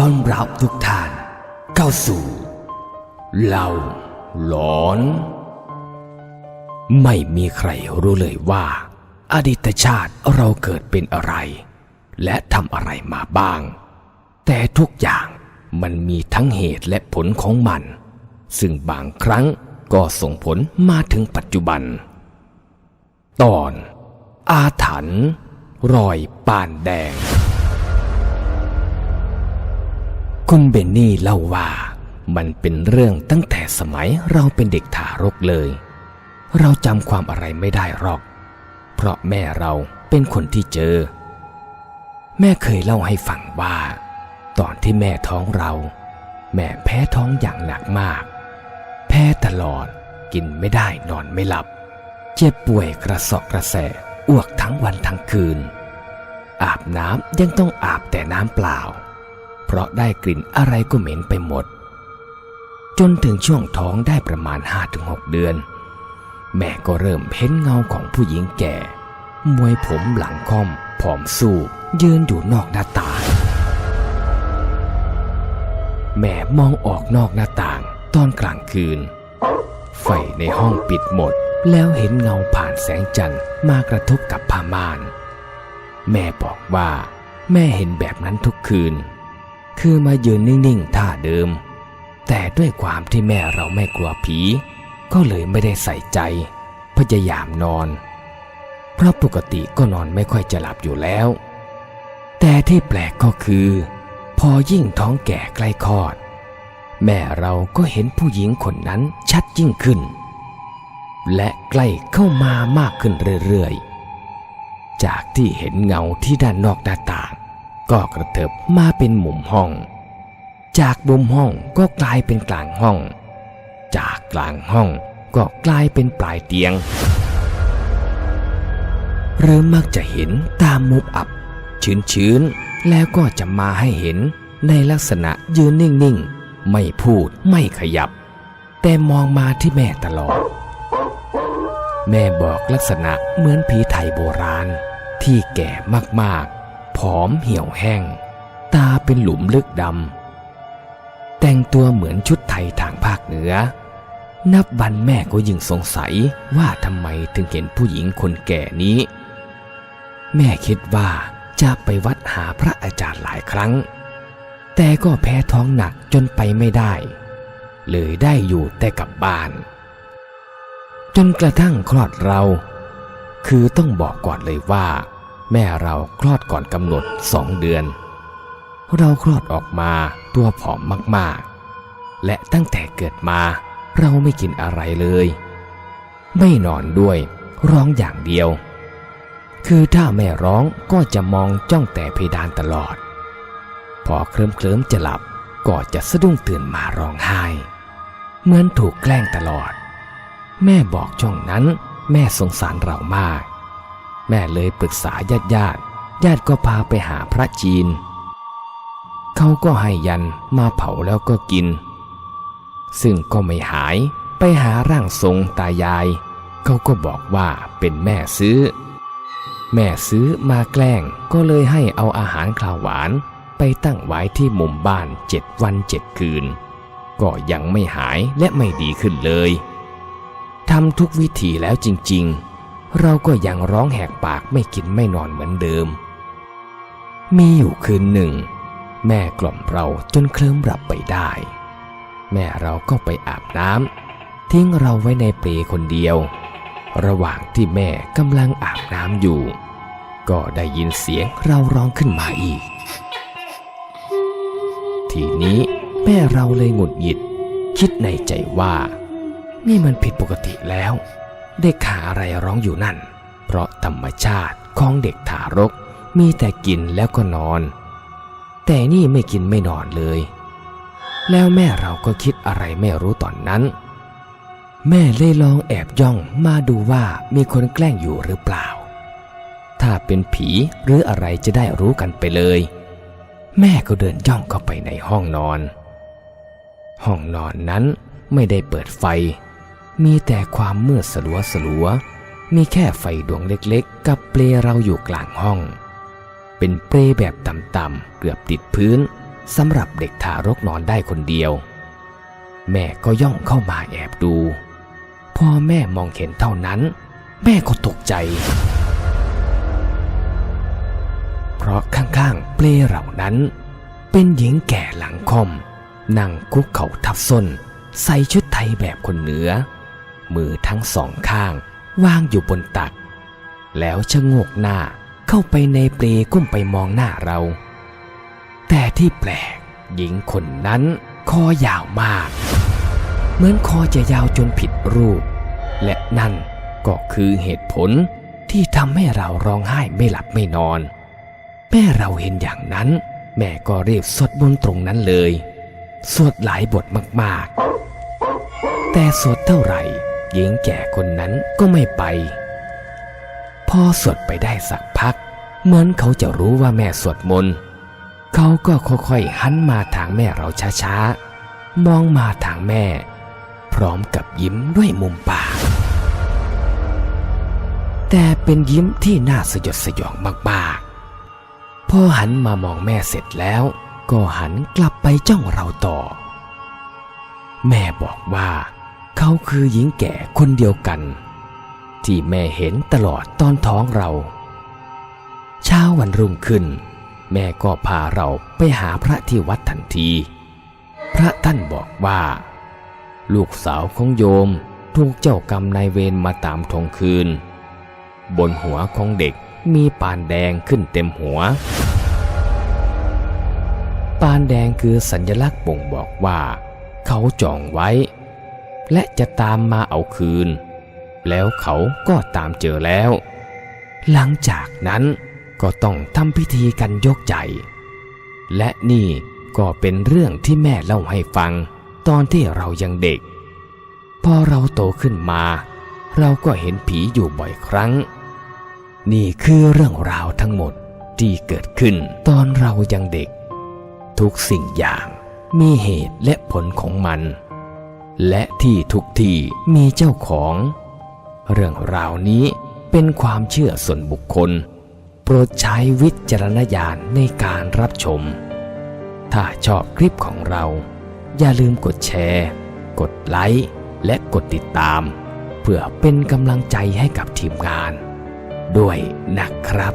ต้อนรับทุกท่านเข้าสู่เล่าหลอน ไม่มีใครรู้เลยว่า อดีตชาติเราเกิดเป็นอะไร และทำอะไรมาบ้าง แต่ทุกอย่างมันมีทั้งเหตุและผลของมัน ซึ่งบางครั้งก็ส่งผลมาถึงปัจจุบัน ตอน อาถรรพ์รอยป่านแดง คุณเบนนี่เล่าว่ามันเป็นเรื่องตั้งแต่สมัยเราเป็นเด็กทารกเลย เราจำความอะไรไม่ได้หรอก เพราะแม่เราเป็นคนที่เจอ แม่เคยเล่าให้ฟังว่า ตอนที่แม่ท้องเรา แม่แพ้ท้องอย่างหนักมาก แพ้ตลอดกินไม่ได้นอนไม่หลับ เจ็บป่วยกระสอบกระแสอ้วกทั้งวันทั้งคืน อาบน้ำยังต้องอาบแต่น้ำเปล่า เพราะได้กลิ่นอะไรก็เหม็นไปหมด จนถึงช่วงท้องได้ประมาณ5-6เดือน แม่ก็เริ่มเห็นเงาของผู้หญิงแก่ มวยผมหลังค่อม ผอมสู้ยืนอยู่นอกหน้าต่าง แม่มองออกนอกหน้าต่างตอนกลางคืน ไฟในห้องปิดหมด แล้วเห็นเงาผ่านแสงจันทร์มากระทบกับผ้าม่าน แม่บอกว่า แม่เห็นแบบนั้นทุกคืน คือมายืนนิ่งๆท่าเดิม แต่ด้วยความที่แม่เราไม่กลัวผี ก็เลยไม่ได้ใส่ใจ พยายามนอน เพราะปกติก็นอนไม่ค่อยจะหลับอยู่แล้ว แต่ที่แปลกก็คือ พอยิ่งท้องแก่ใกล้คลอด แม่เราก็เห็นผู้หญิงคนนั้นชัดยิ่งขึ้น และใกล้เข้ามามากขึ้นเรื่อยๆ จากที่เห็นเงาที่ด้านนอกหน้าต่าง ก็กระเถิบมาเป็นมุมห้อง จากมุมห้องก็กลายเป็นกลางห้อง จากกลางห้องก็กลายเป็นปลายเตียง เริ่มมักจะเห็นตามมุมอับ ชื้นๆ แล้วก็จะมาให้เห็นในลักษณะยืนนิ่งๆ ไม่พูดไม่ขยับ แต่มองมาที่แม่ตลอด แม่บอกลักษณะเหมือนผีไทยโบราณที่แก่มากๆ ผอมเหี่ยวแห้ง ตาเป็นหลุมลึกดำ แต่งตัวเหมือนชุดไทยทางภาคเหนือ นับวันแม่ก็ยิ่งสงสัยว่าทำไมถึงเห็นผู้หญิงคนแก่นี้ แม่คิดว่าจะไปวัดหาพระอาจารย์หลายครั้ง แต่ก็แพ้ท้องหนักจนไปไม่ได้ เลยได้อยู่แต่กับบ้าน จนกระทั่งคลอดเรา คือต้องบอกก่อนเลยว่า แม่เราคลอดก่อนกำหนดสองเดือน เราคลอดออกมาตัวผอมมากๆ และตั้งแต่เกิดมาเราไม่กินอะไรเลย ไม่นอนด้วยร้องอย่างเดียว คือถ้าแม่ร้องก็จะมองจ้องแต่เพดานตลอด พอเคลิ้มเคลิ้มจะหลับก็จะสะดุ้งตื่นมาร้องไห้ เหมือนถูกแกล้งตลอด แม่บอกช่วงนั้นแม่สงสารเรามาก แม่เลยปรึกษาญาติญาติญาติก็พาไปหาพระจีน เขาก็ให้ยันมาเผาแล้วก็กิน ซึ่งก็ไม่หายไปหาร่างทรงตายาย เขาก็บอกว่าเป็นแม่ซื้อ แม่ซื้อมาแกล้งก็เลยให้เอาอาหารคลาวหวานไปตั้งไว้ที่มุมบ้านเจ็ดวันเจ็ดคืน ก็ยังไม่หายและไม่ดีขึ้นเลยทำทุกวิธีแล้วจริง ๆ เราก็ยังร้องแหกปากไม่กินไม่นอนเหมือนเดิม มีอยู่คืนหนึ่ง แม่กล่อมเราจนเคลิ้มหลับไปได้ แม่เราก็ไปอาบน้ำทิ้งเราไว้ในเปลคนเดียว ระหว่างที่แม่กำลังอาบน้ำอยู่ ก็ได้ยินเสียงเราร้องขึ้นมาอีก ทีนี้แม่เราเลยหงุดหงิด คิดในใจว่า นี่มันผิดปกติแล้ว เด็กขาอะไรร้องอยู่นั่น เพราะธรรมชาติของเด็กทารกมีแต่กินแล้วก็นอน แต่นี่ไม่กินไม่นอนเลย แล้วแม่เราก็คิดอะไรไม่รู้ตอนนั้น แม่เลยลองแอบย่องมาดูว่ามีคนแกล้งอยู่หรือเปล่า ถ้าเป็นผีหรืออะไรจะได้รู้กันไปเลย แม่ก็เดินย่องเข้าไปในห้องนอน ห้องนอนนั้นไม่ได้เปิดไฟ มีแต่ความมืดสลัวสลัว มีแค่ไฟดวงเล็กๆ กับเปลเราอยู่กลางห้อง เป็นเปลแบบต่ำๆเกือบติดพื้นสำหรับเด็กทารกนอนได้คนเดียว แม่ก็ย่องเข้ามาแอบดู พอแม่มองเห็นเท่านั้น แม่ก็ตกใจ เพราะข้างๆเปลเหล่านั้น เป็นหญิงแก่หลังคอมนั่งคุกเข่าทับส้น ใส่ชุดไทยแบบคนเหนือ มือทั้งสองข้าง วางอยู่บนตัก แล้วชะโงกหน้าเข้าไปในเปลก้มไปมองหน้าเรา แต่ที่แปลกหญิงคนนั้น คอยาวมาก เหมือนคอจะยาวจนผิดรูป และนั่นก็คือเหตุผลที่ทำให้เราร้องไห้ไม่หลับไม่นอน แม่เราเห็นอย่างนั้น แม่ก็รีบสวดมนต์ตรงนั้นเลย สวดหลายบทมากๆ แต่สวดเท่าไหร่ หญิงแก่คนนั้นก็ไม่ไป พอสวดไปได้สักพัก เหมือนเขาจะรู้ว่าแม่สวดมนต์เขาก็ค่อยๆหันมาทางแม่เราช้าๆ มองมาทางแม่ พร้อมกับยิ้มด้วยมุมปาก แต่เป็นยิ้มที่น่าสยดสยองมากๆ พอหันมามองแม่เสร็จแล้ว ก็หันกลับไปจ้องเราต่อ แม่บอกว่า เขาคือหญิงแก่คนเดียวกัน ที่แม่เห็นตลอดตอนท้องเรา เช้าวันรุ่งขึ้น แม่ก็พาเราไปหาพระที่วัดทันที พระท่านบอกว่า ลูกสาวของโยมถูกเจ้ากรรมนายเวรมาตามทวงคืน บนหัวของเด็กมีปานแดงขึ้นเต็มหัว ปานแดงคือสัญลักษณ์บ่งบอกว่า เขาจองไว้ และจะตามมาเอาคืน แล้วเขาก็ตามเจอแล้ว หลังจากนั้นก็ต้องทำพิธีกันยกใหญ่และนี่ก็เป็นเรื่องที่แม่เล่าให้ฟัง ตอนที่เรายังเด็ก พอเราโตขึ้นมา เราก็เห็นผีอยู่บ่อยครั้ง นี่คือเรื่องราวทั้งหมดที่เกิดขึ้นตอนเรายังเด็ก ทุกสิ่งอย่างมีเหตุและผลของมัน และที่ทุกที่มีเจ้าของ เรื่องราวนี้เป็นความเชื่อส่วนบุคคล โปรดใช้วิจารณญาณในการรับชม ถ้าชอบคลิปของเรา อย่าลืมกดแชร์ กดไลค์และกดติดตาม เพื่อเป็นกำลังใจให้กับทีมงาน ด้วยนะครับ